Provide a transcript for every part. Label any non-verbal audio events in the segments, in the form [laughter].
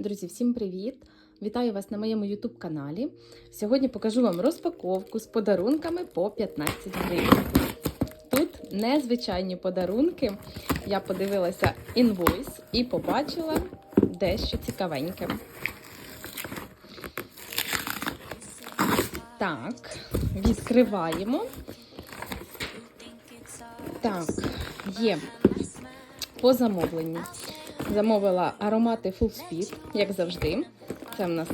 Друзі, всім привіт! Вітаю вас на моєму YouTube каналі. Сьогодні покажу вам розпаковку з подарунками по 15 гривень. Тут незвичайні подарунки. Я подивилася інвойс і побачила дещо цікавеньке. Так, відкриваємо. Так, є по замовленню. Замовила аромати Full Speed, як завжди. Це в нас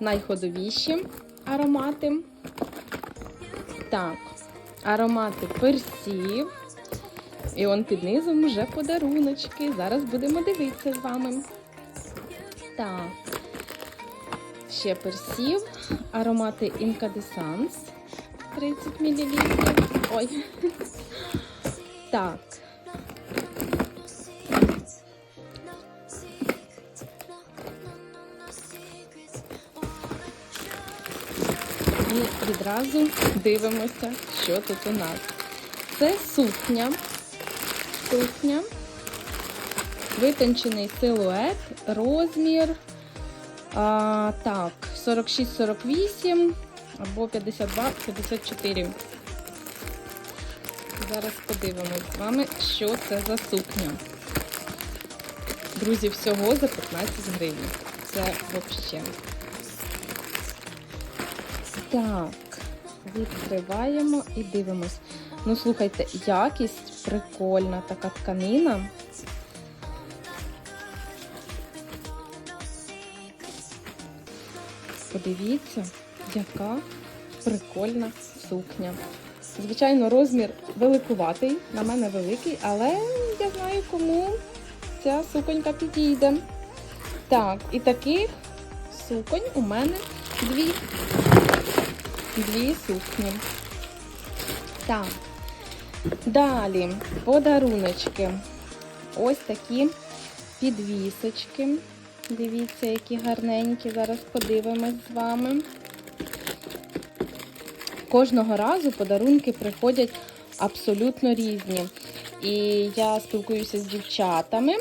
найходовіші аромати. Так, аромати персів. І он під низом вже подаруночки. Зараз будемо дивитися з вами. Так. Ще персів. Аромати Incandescence 30 мл. Ой. [laughs] Так. Відразу дивимося, що тут у нас. Це сукня. Сукня. Витончений силует, розмір. А, так, 46-48 або 52-54. Зараз подивимось з вами, що це за сукня. Друзі, всього за 15 гривень. Це взагалі. Так, відкриваємо і дивимось. Ну, слухайте, якість прикольна така тканина. Подивіться, яка прикольна сукня. Звичайно, розмір великуватий, на мене великий, але я знаю, кому ця суконька підійде. Так, і таких суконь у мене дві. Дві сукні. Так. Далі подаруночки. Ось такі підвісочки. Дивіться, які гарненькі. Зараз подивимось з вами. Кожного разу подарунки приходять абсолютно різні. І я спілкуюся з дівчатами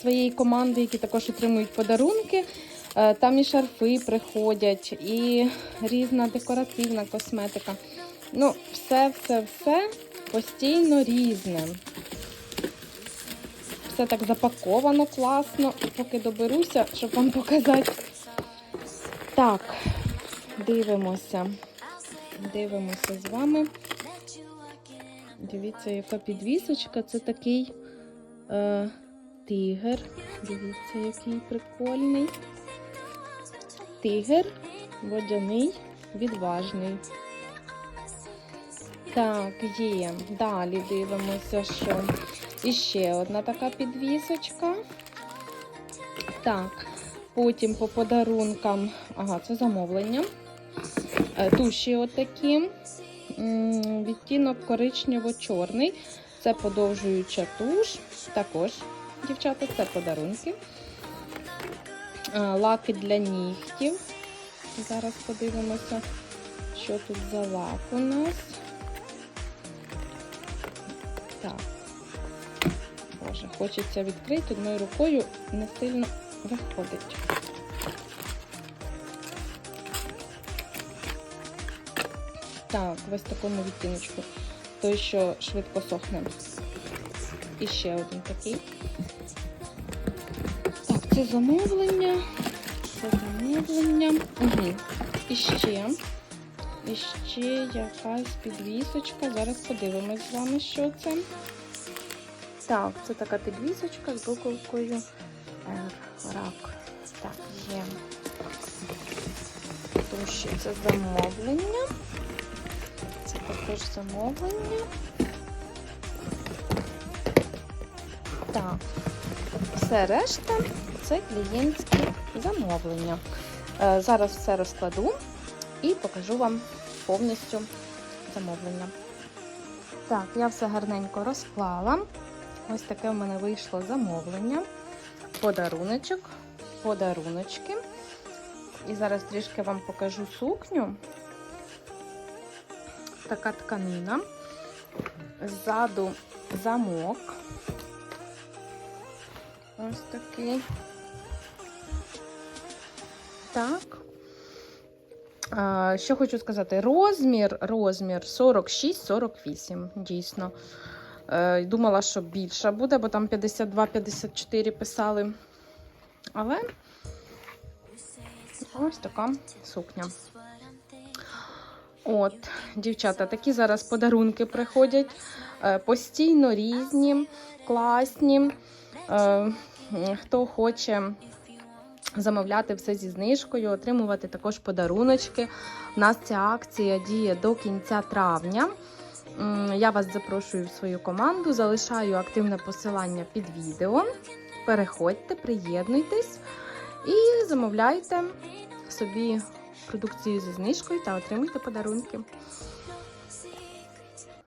своєї команди, які також отримують подарунки. Е, Там і шарфи приходять, і різна декоративна косметика. Ну, все, все, все постійно різне. Все так запаковано класно, поки доберуся, щоб вам показати. Так, дивимося. Дивимося з вами. Дивіться, яка підвісочка. Це такий е, тигр. Дивіться, який прикольний. Тигр, водяний, відважний. Так, є. Далі дивимося, що. І ще одна така підвісочка. Так, потім по подарункам. Ага, це замовлення. Е, Туші отакі. Відтінок коричнево-чорний. Це подовжуюча туш. Також, дівчата, це подарунки. Е, Лаки для нігтів. Зараз подивимося, що тут за лак у нас. Так. Боже, хочеться відкрити одною рукою, не сильно виходить. Так, ось такому відтіночку. Той, що швидко сохне. І ще один такий. Це замовлення. Це замовлення. Угу. І ще. І ще якась підвісочка. Зараз подивимось з вами, що це. Так, це така підвісочка з буковкою R. Рак. Так, є. Туші це замовлення. Це також замовлення. Так, все решта це клієнтські замовлення. Е, Зараз все розкладу і покажу вам повністю замовлення. Так, я все гарненько розклала. Ось таке в мене вийшло замовлення. Подаруночок, подаруночки. І зараз трішки вам покажу сукню. Така тканина. Ззаду замок. Ось такий. Так. Що хочу сказати, розмір, розмір 46-48, дійсно. Е, думала, що більша буде, бо там 52-54 писали. Але ось така сукня. От, дівчата, такі зараз подарунки приходять. е, Постійно різні, класні. Е, Хто хоче замовляти все зі знижкою, отримувати також подаруночки. У нас ця акція діє до кінця травня. Я вас запрошую в свою команду, залишаю активне посилання під відео. Переходьте, приєднуйтесь і замовляйте собі продукцію зі знижкою та отримуйте подарунки.